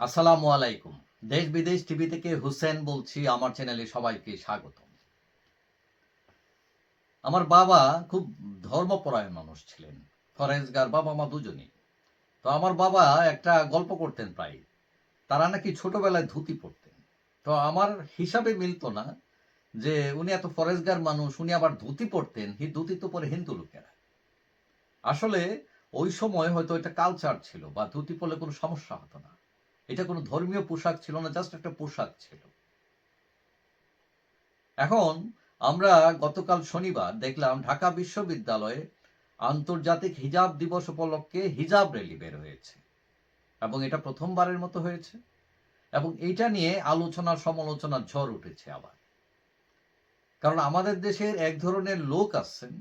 আসসালামু আলাইকুম। দেশ বিদেশ টিভি থেকে হুসেন বলছি, আমার চ্যানেলে সবাইকে স্বাগত। আমার বাবা খুব ধর্মপরায়ণ মানুষ ছিলেন, ফরেজগার বাবা মা দুজনই। তো আমার বাবা একটা গল্প করতেন প্রায়, তারা নাকি ছোটবেলায় ধুতি পরতেন। তো আমার হিসাবে মিলতো না যে উনি এত ফরেজগার মানুষ, উনি আবার ধুতি পরতেন, হি, ধুতি তো পরে হিন্দু লোকেরা। আসলে ওই সময় হয়তো এটা কালচার ছিল বা ধুতি পরলে কোনো সমস্যা হতো না। এটা কোনো ধর্মীয় পোশাক ছিল না জাস্ট একটা পোশাক ছিল। এখন আমরা গতকাল শনিবার দেখলাম ঢাকা বিশ্ববিদ্যালয়ে আন্তর্জাতিক হিজাব দিবস উপলক্ষে হিজাব র্যালি বের হয়েছে। এবং এটা প্রথমবারের মতো হয়েছে। এবং এটা নিয়ে আলোচনা সমালোচনার ঝড় উঠেছে আবার। কারণ আমাদের দেশের এক ধরনের লোক আছেন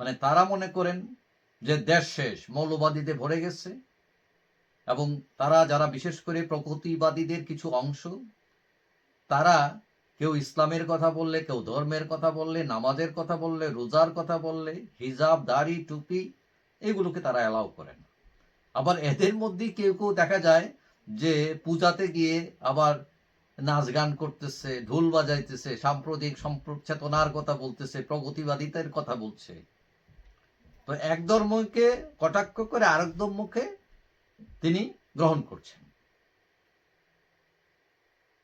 মানে তারা মনে করেন যে দেশ শেষ, মৌলবাদীতে ভরে গেছে। এবং তারা যারা বিশেষ করে প্রকৃতিবাদীদের কিছু অংশ, তারা কেউ ইসলামের কথা বললে, কেউ ধর্মের কথা বললে, নামাজের কথা বললে, রোজার কথা বললে, হিজাব, দাড়ি, টুপি, এগুলোকে তারা অ্যালাউ করেন আবার এদের মধ্যেই কেউ কেউ দেখা যায় যে পূজাতে গিয়ে আবার নাচ গান করতেছে, ঢোল বাজাইতেছে, সাম্প্রতিক চেতনার কথা বলতেছে প্রগতিবাদিতার কথা বলছে। তো এক ধর্মকে কটাক্ষ করে আরেক ধর্মকে তিনি গ্রহণ করছেন।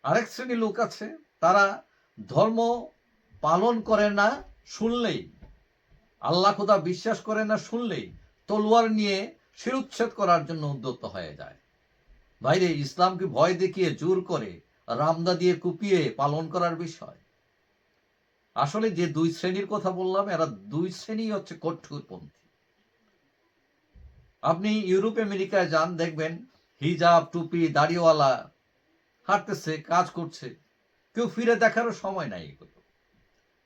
আরেক শ্রেণির লোক আছে, তারা ধর্ম পালন করে না, শুনলেই, আল্লাহ খোদা বিশ্বাস করে না, শুনলেই তলোয়ার নিয়ে শিরুচ্ছেদ করার জন্য উদ্যত হয়ে যায়। বাইরে ইসলামকে ভয় দেখিয়ে জোর করে রামদা দিয়ে কুপিয়ে পালন করার বিষয়। আসলে যে দুই শ্রেণির কথা বললাম, এরা দুই শ্রেণি হচ্ছে কঠোরপন্থী। আপনি ইউরোপ, আমেরিকায় যান, দেখবেন হিজাব, টুপি, দাড়িওয়ালা হাঁটতেছে, কাজ করছে। কেউ ফিরে দেখারও সময় নাই এগুলো।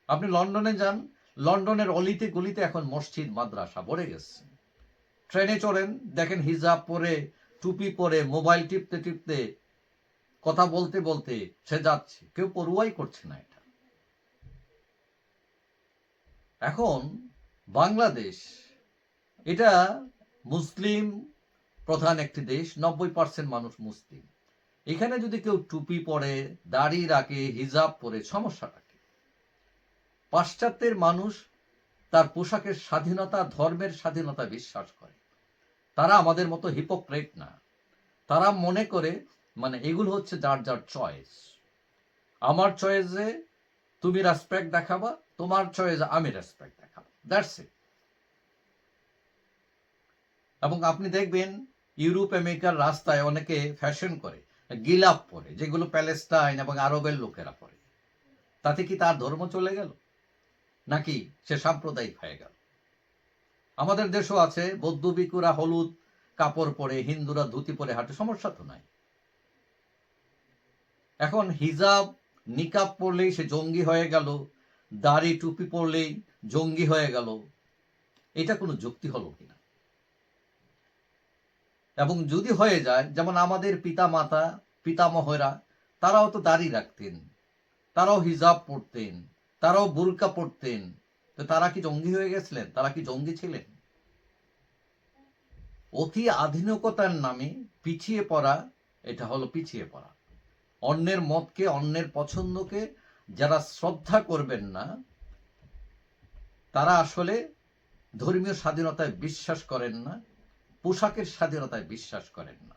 আপনি লন্ডনে যান, লন্ডনের অলিতে গলিতে এখন মসজিদ, মাদ্রাসা ভরে গেছে। ট্রেনে চড়েন, দেখেন হিজাব পরে, টুপি পরে, মোবাইল টিপতে টিপতে, কথা বলতে বলতে সে যাচ্ছে। কেউ পড়ুয়াই করছে না এটা। এখন বাংলাদেশ, এটা মুসলিম প্রধান একটি দেশ, নব্বই পার্সেন্ট মানুষ মুসলিম। এখানে যদি কেউ টুপি পরে, দাড়ি রাখে, হিজাব পরে সমস্যাটা কি পাশ্চাত্যের মানুষ তার পোশাকের স্বাধীনতা, ধর্মের স্বাধীনতা বিশ্বাস করে। তারা আমাদের মতো হিপোক্রেট না। তারা মনে করে মানে এগুলো হচ্ছে যার যার চয়েস আমার চয়েসে তুমি রেসপেক্ট দেখাবা, তোমার চয়েসে আমি রেসপেক্ট দেখাবো। দ্যাটস ইট এবং আপনি দেখবেন ইউরোপ, আমেরিকার রাস্তায় অনেকে ফ্যাশন করে, গিলাপ পরে, যেগুলো প্যালেস্টাইন এবং আরবের লোকেরা পরে। তাতে কি তার ধর্ম চলে গেল? নাকি সে সাম্প্রদায়িক হয়ে গেল? আমাদের দেশও আছে, বৌদ্ধ বিকুরা হলুদ কাপড় পরে, হিন্দুরা ধুতি পরে হাঁটে, সমস্যা তো নাই। এখন হিজাব, নিকাব পরলেই সে জঙ্গি হয়ে গেল, দাড়ি, টুপি পরলেই জঙ্গি হয়ে গেল। এটা কোনো যুক্তি হলো কিনা? এবং যদি হয়ে যায়, যেমন আমাদের পিতা মাতা পিতামহরা, তারাও তো দাড়ি রাখতেন, তারাও হিজাব পড়তেন তারাও বুরকা পড়তেন তো তারা কি জঙ্গি হয়ে গেছিলেন? তারা কি জঙ্গি ছিলেন? অতি আধুনিকতার নামে পিছিয়ে পড়া, এটা হলো পিছিয়ে পড়া। অন্যের মতকে, অন্যের পছন্দকে যারা শ্রদ্ধা করবেন না, তারা আসলে ধর্মীয় স্বাধীনতায় বিশ্বাস করেন না। পোশাকের স্বাধীনতায় বিশ্বাস করেন না।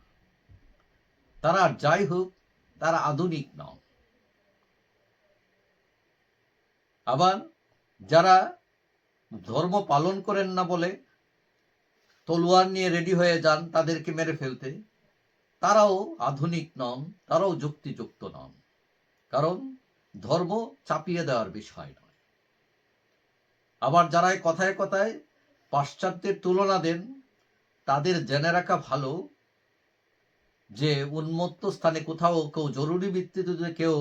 তারা যাই হোক, তারা আধুনিক নন। আবার যারা ধর্ম পালন করেন না বলে তলোয়ার নিয়ে রেডি হয়ে যান তাদেরকে মেরে ফেলতে, তারাও আধুনিক নন, তারাও যুক্তিযুক্ত নন। কারণ ধর্ম চাপিয়ে দেওয়ার বিষয় নয়। আবার যারা কথায় কথায় পাশ্চাত্যের তুলনা দেন তাদের জেনে রাখা ভালো যে উন্মত্ত স্থানে কোথাও কেউ জরুরি ভিত্তিতে যদি কেউ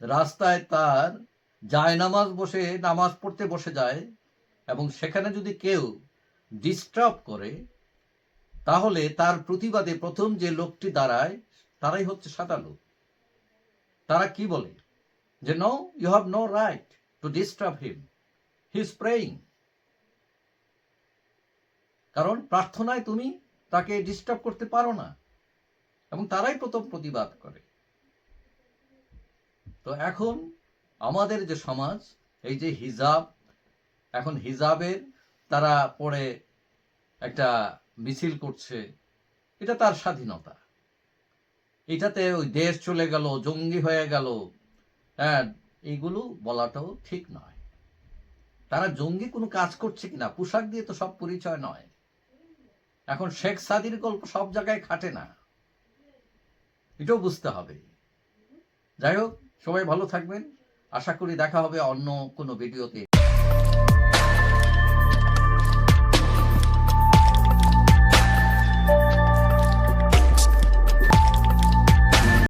রাস্তায় তার যায় নামাজ বসে, নামাজ পড়তে বসে যায় এবং সেখানে যদি কেউ ডিস্টার্ব করে, তাহলে তার প্রতিবাদে প্রথম যে লোকটি দাঁড়ায়, তারাই হচ্ছে সাদা লোক। তারা কি বলে? যে no you have no right to disturb him he is praying কারণ প্রার্থনায় তুমি তাকে ডিস্টার্ব করতে পারো না। এবং তারাই প্রথম প্রতিবাদ করে। তো এখন আমাদের যে সমাজ, এই যে হিজাব, এখন হিজাবের তারা পরে একটা মিছিল করছে, এটা তার স্বাধীনতা। এটাতে ওই দেশ চলে গেল, জঙ্গি হয়ে গেল। হ্যাঁ এইগুলো বলাটাও ঠিক নয়। তারা জঙ্গি কোনো কাজ করছে কিনা? পোশাক দিয়ে তো সব পরিচয় নয়। এখন শেখ সাদির গল্প সব জায়গায় খাটে না। এটাও বুঝতে হবে। যাই হোক, সবাই ভালো থাকবেন। আশা করি দেখা হবে অন্য কোনো ভিডিওতে।